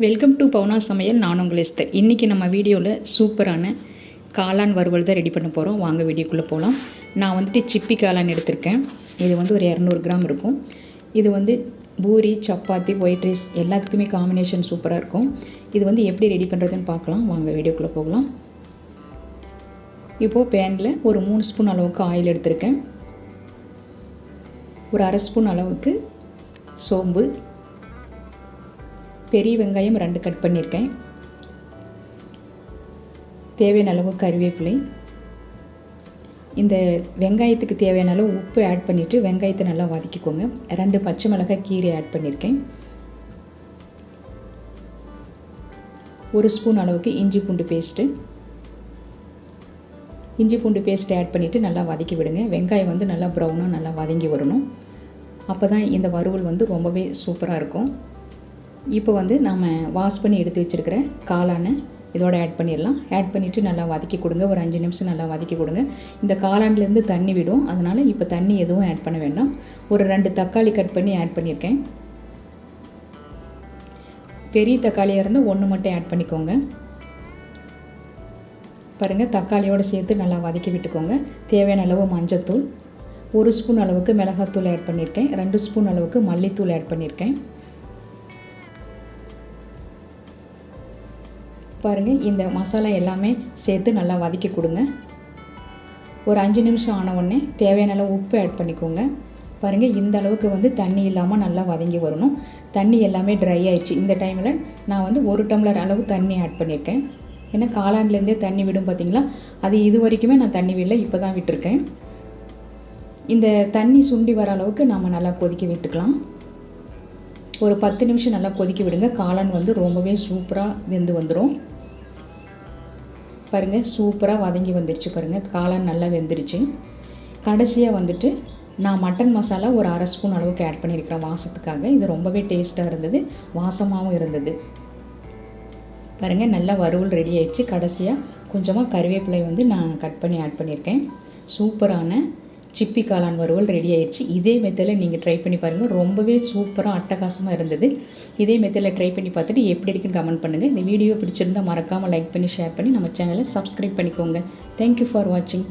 Welcome to பவுனா சமையல் நான் உங்கள் எஸ்தர். இன்றைக்கி நம்ம வீடியோவில் சூப்பரான காளான் வறுவல் தான் ரெடி பண்ண போகிறோம் வாங்க வீடியோக்குள்ளே போகலாம் நான் வந்துட்டு சிப்பி காளான் எடுத்திருக்கேன். இது வந்து ஒரு இரநூறு கிராம் இருக்கும். இது வந்து பூரி சப்பாத்தி ஒயிட் ரைஸ் எல்லாத்துக்குமே காம்பினேஷன் சூப்பராக இருக்கும். இது வந்து எப்படி ரெடி பண்ணுறதுன்னு பார்க்கலாம். வாங்க வீடியோக்குள்ளே போகலாம். இப்போது பேனில் ஒரு மூணு ஸ்பூன் அளவுக்கு ஆயில் எடுத்திருக்கேன். ஒரு அரை ஸ்பூன் அளவுக்கு சோம்பு பெரிய வெங்காயம் ரெண்டு கட் பண்ணியிருக்கேன். தேவையான அளவு கருவேப்பிலை. இந்த வெங்காயத்துக்கு தேவையான அளவு உப்பு ஆட் பண்ணிவிட்டு வெங்காயத்தை நல்லா வதக்கிக்கோங்க. ரெண்டு பச்சை மிளகாய் கீரை ஆட் பண்ணியிருக்கேன். ஒரு ஸ்பூன் அளவுக்கு இஞ்சி பூண்டு பேஸ்ட்டு இஞ்சி பூண்டு பேஸ்ட்டு ஆட் பண்ணிவிட்டு நல்லா வதக்கி விடுங்க. வெங்காயம் வந்து நல்லா ப்ரௌனாக நல்லா வதங்கி வரணும். அப்போ தான் இந்த வறுவல் வந்து ரொம்பவே சூப்பராக இருக்கும். இப்போ வந்து நம்ம வாஷ் பண்ணி எடுத்து வச்சுருக்கிற காளானை இதோட ஆட் பண்ணிடலாம். ஆட் பண்ணிவிட்டு நல்லா வதக்கி கொடுங்க. ஒரு அஞ்சு நிமிஷம் நல்லா வதக்கி கொடுங்க. இந்த காளான்லேருந்து தண்ணி விடும். அதனால் இப்போ தண்ணி எதுவும் ஆட் பண்ண வேண்டாம். ஒரு ரெண்டு தக்காளி கட் பண்ணி ஆட் பண்ணியிருக்கேன் பெரிய தக்காளியாக இருந்தால் ஒன்று மட்டும் ஆட் பண்ணிக்கோங்க. பாருங்கள் தக்காளியோடு சேர்த்து நல்லா வதக்கி விட்டுக்கோங்க. தேவையான அளவு மஞ்சத்தூள். ஒரு ஸ்பூன் அளவுக்கு மிளகாத்தூள் ஆட் பண்ணியிருக்கேன் ரெண்டு ஸ்பூன் அளவுக்கு மல்லித்தூள் ஆட் பண்ணியிருக்கேன் பாருங்கள் இந்த மசாலா எல்லாமே சேர்த்து நல்லா வதக்கி கொடுங்க. ஒரு அஞ்சு நிமிஷம் ஆன உடனே தேவையான அளவு உப்பு ஆட் பண்ணிக்கோங்க. பாருங்கள் இந்த அளவுக்கு வந்து தண்ணி இல்லாமல் நல்லா வதங்கி வரணும். தண்ணி எல்லாமே ட்ரை ஆயிடுச்சு. இந்த டைமில் நான் வந்து ஒரு டம்ளர் அளவு தண்ணி ஆட் பண்ணியிருக்கேன் ஏன்னா காளான்லேருந்தே தண்ணி விடும் பார்த்திங்களா அது இது வரைக்குமே நான் தண்ணி விடல இப்போ தான் விட்டுருக்கேன். இந்த தண்ணி சுண்டி வர அளவுக்கு நம்ம நல்லா கொதிக்க விட்டுக்கலாம். ஒரு பத்து நிமிஷம் நல்லா கொதிக்க விடுங்க. காளான் வந்து ரொம்பவே சூப்பராக வெந்து வந்துடும் பாருங்கள் சூப்பராக வதங்கி வந்துருச்சு பாருங்கள் காளான் நல்லா வெந்துருச்சு. கடைசியாக வந்துட்டு நான் மட்டன் மசாலா ஒரு அரை ஸ்பூன் அளவுக்கு ஆட் பண்ணியிருக்கிறேன் வாசத்துக்காக. இது ரொம்பவே டேஸ்ட்டாக இருந்தது வாசமாகவும் இருந்தது. பாருங்கள் நல்லா வறுவல் ரெடி ஆயிடுச்சு. கடைசியாக கொஞ்சமாக கருவேப்பிலை வந்து நான் கட் பண்ணி ஆட் பண்ணியிருக்கேன். சூப்பரான சிப்பி காளான் வறுவல் ரெடி ஆயிடுச்சு இதே மெத்தடில் நீங்கள் ட்ரை பண்ணி பாருங்கள் ரொம்பவே சூப்பராக அட்டகாசமாக இருந்தது. இதே மெத்தடில் ட்ரை பண்ணி பார்த்துட்டு எப்படி இருக்குன்னு கமெண்ட் பண்ணுங்கள் இந்த வீடியோ பிடிச்சிருந்தால் மறக்காமல் லைக் பண்ணி ஷேர் பண்ணி நம்ம சேனலை சப்ஸ்கிரைப் பண்ணிக்கோங்க. தேங்க்யூ ஃபார் வாட்சிங்